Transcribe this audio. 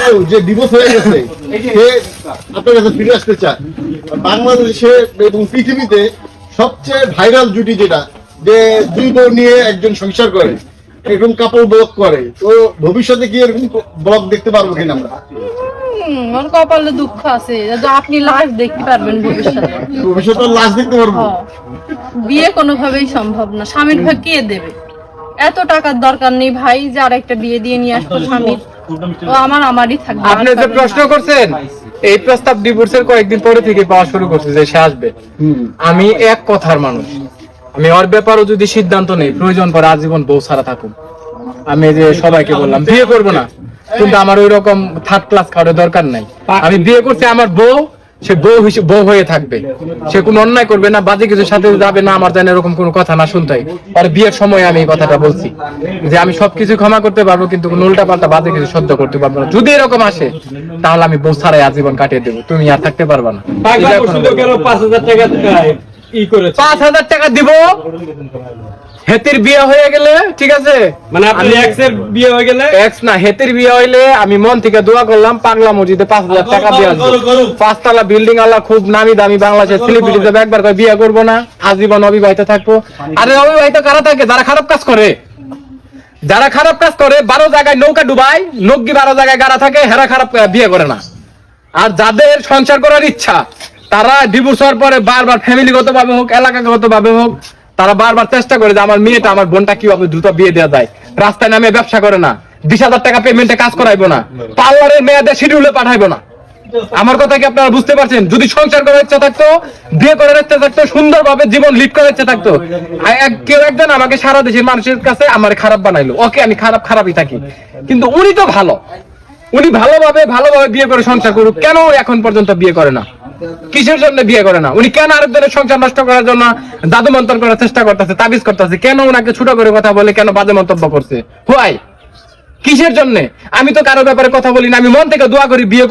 কেউ যে ডিভোর্স হয়ে গেছে সে আপনার কাছে ফিরে আসতে চায়। বাংলাদেশে এবং পৃথিবীতে সবচেয়ে ভাইরাল জুটি যেটা যে দুই বউ নিয়ে একজন সংসার করে এরকম কাপড় ব্লক করে। তো ভবিষ্যতে কি এরকম ব্লগ দেখতে পারব কিনা আমরা? হুম, কপালে দুঃখ আছে। আপনি লাশ দেখতে পারবেন ভবিষ্যতে। ভবিষ্যতে লাশ দেখতে পারব। হ্যাঁ। বিয়ে কোনোভাবেই সম্ভব না। স্বামীর ভাগ কে দেবে? এত টাকার দরকার নেই ভাই যে আর একটা বিয়ে দিয়ে নিয়ে আসব স্বামীর। ও আমার আমারই থাকবে আপনি যে প্রশ্ন করছেন এই প্রস্তাব ডিভোর্সের কয়েকদিন পরে থেকে পাওয়া শুরু করছে যে সে আসবে। আমি এক কথার মানুষ। আমি ওর ব্যাপারও যদি সিদ্ধান্ত নেই প্রয়োজন পরে আজীবন বউ ছাড়া থাকুন আমি যে সবাইকে বললাম বিয়ে করব না। কিন্তু আমার ওই রকম থার্ড ক্লাস খাওয়ার দরকার নাই। আমি বিয়ে করছি আমার বউ সে বউ হিসেবে বউ হয়ে থাকবে। সে কোনো অন্যায় করবে না বাজে কিছুর সাথে যাবে না আমার জানে এরকম কোনো কথা না শুনতে হয় আর বিয়ের সময় আমি এই কথাটা বলছি যে আমি সবকিছু ক্ষমা করতে পারব কিন্তু কোনো উল্টা পাল্টা বাজে কিছু সহ্য করতে পারব না। যদি এরকম আসে তাহলে আমি বউ ছাড়াই আজীবন কাটিয়ে দেবো। তুমি আর থাকতে পারবা না। পাঁচ হাজার টাকা ই করেছে। পাঁচ হাজার টাকা দিব। হেতির বিয়ে হয়ে গেলে ঠিক আছে? মানে আপনি এক্সের বিয়ে হয়ে গেলে এক্স না হেতির বিয়ে হইলে আমি মন থেকে দোয়া করলাম পাগলা মসজিদে পাঁচ হাজার টাকা দিয়ে আসব। পাঁচতলা বিল্ডিং আল্লাহ খুব নামি দামি বাংলাদেশের সেলিব্রিটি যাবে একবার করে বিয়ে করব না আজীবন অবিবাহিত থাকব। আরে অবিবাহিত কারা থাকে? যারা খারাপ কাজ করে। যারা খারাপ কাজ করে বারো জায়গায় নৌকা ডুবাই নগ্গি বারো জায়গায় গাড়া থাকে হেরা খারাপ বিয়ে করে না। আর যাদের সংসার করার ইচ্ছা তারা ডিভোর্স হওয়ার পরে বারবার ফ্যামিলিগত ভাবে হোক এলাকাগত ভাবে হোক, তারা বারবার চেষ্টা করে যে আমার মেয়েটা, আমার বোনটা কীভাবে দ্রুত বিয়ে দেওয়া যায়। রাস্তায় নামে ব্যবসা করে না। বিশ হাজার টাকা পেমেন্টে কাজ করাইবো না। পার্লারের মেয়েদের শিডিউলে পাঠাইবো না। আমার কথা কি আপনারা বুঝতে পারছেন? যদি সংসার করার ইচ্ছা থাকতো, বিয়ে করার ইচ্ছা থাকতো, সুন্দরভাবে জীবন লিড করার ইচ্ছা থাকতো। কেউ একজন আমাকে সারা দেশের মানুষের কাছে আমার খারাপ বানাইলো। ওকে আমি খারাপ খারাপই থাকি। কিন্তু উনি তো ভালো। উনি ভালোভাবে ভালোভাবে বিয়ে করে সংসার করুক। কেন এখন পর্যন্ত বিয়ে করে না? কিসের জন্য বিয়ে করে না? উনি কেন আরেকজনের সংসার নষ্ট করার জন্য দাদু মন্তর করার চেষ্টা করতেছে, তাবিজ করতেছে? কেন ওনাকে ছোট করে কথা বলে, কেন বাজে মন্তব্য করছে? হোয়াই কিসের জন্য? আমি তো কারও ব্যাপারে কথা বলি না, আমি মন থেকে দোয়া করি বিয়ে